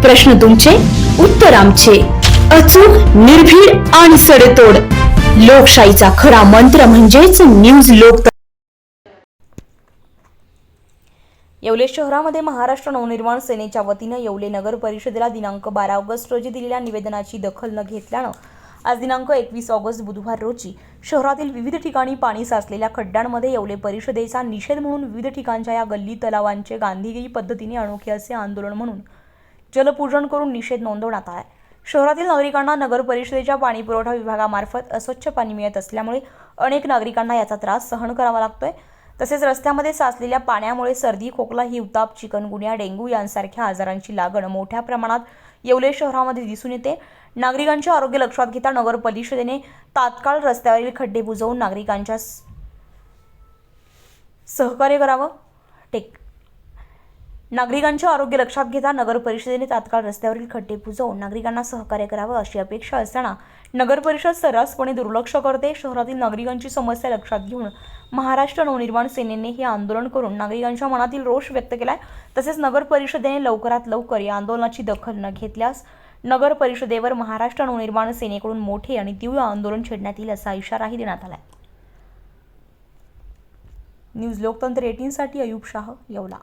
प्रश्न तुमचे उत्तर आमचे. अचूक निर्भीड आणि सडेतोड. लोकशाहीचा खरा मंत्र म्हणजेच न्यूज लोक येवले शहरामध्ये महाराष्ट्र नवनिर्माण सेनेच्या वतीनं येवले नगर परिषदेला दिनांक बारा ऑगस्ट रोजी दिलेल्या निवेदनाची दखल न घेतल्यानं आज दिनांक एकवीस ऑगस्ट बुधवार रोजी शहरातील विविध ठिकाणी पाणी साचलेल्या खड्ड्यांमध्ये येवले परिषदेचा निषेध म्हणून विविध ठिकाणच्या या गल्ली तलावांचे गांधीगिरी पद्धतीने अनोखे असे आंदोलन म्हणून जलपूजन करून निषेध नोंदवण्यात आला शहरातील नागरिकांना नगर परिषदेच्या पाणीपुरवठा विभागामार्फत अस्वच्छ पाणी मिळत असल्यामुळे अनेक नागरिकांना याचा त्रास सहन करावा लागतोय. तसेच रस्त्यामध्ये साचलेल्या पाण्यामुळे सर्दी खोकला हिवताप चिकनगुन्या डेंग्यू यांसारख्या आजारांची लागण मोठ्या प्रमाणात येवले शहरामध्ये दिसून येते. नागरिकांचे आरोग्य लक्षात घेता नगर परिषदेने तात्काळ रस्त्यावरील खड्डे बुजवून नागरिकांच्या स- सहकार्य करावं. टेक नागरिकांचे आरोग्य लक्षात घेता नगर परिषदेने तात्काळ रस्त्यावरील खड्डे बुजवून नागरिकांना सहकार्य करावं अशी अपेक्षा असताना नगर परिषद सर्रासपणे दुर्लक्ष करते. शहरातील नागरिकांची समस्या लक्षात घेऊन महाराष्ट्र नवनिर्माण सेनेने हे आंदोलन करून नागरिकांच्या मनातील रोष व्यक्त केलाय. तसेच नगर परिषदेने लवकरात लवकर या आंदोलनाची दखल न घेतल्यास नगर परिषदेवर महाराष्ट्र नवनिर्माण सेनेकडून मोठे आणि तीव्र आंदोलन छेडण्यात येईल असा इशाराही देण्यात आलाय. न्यूज लोकतंत्र एटीनसाठी अयुब शाह येवला.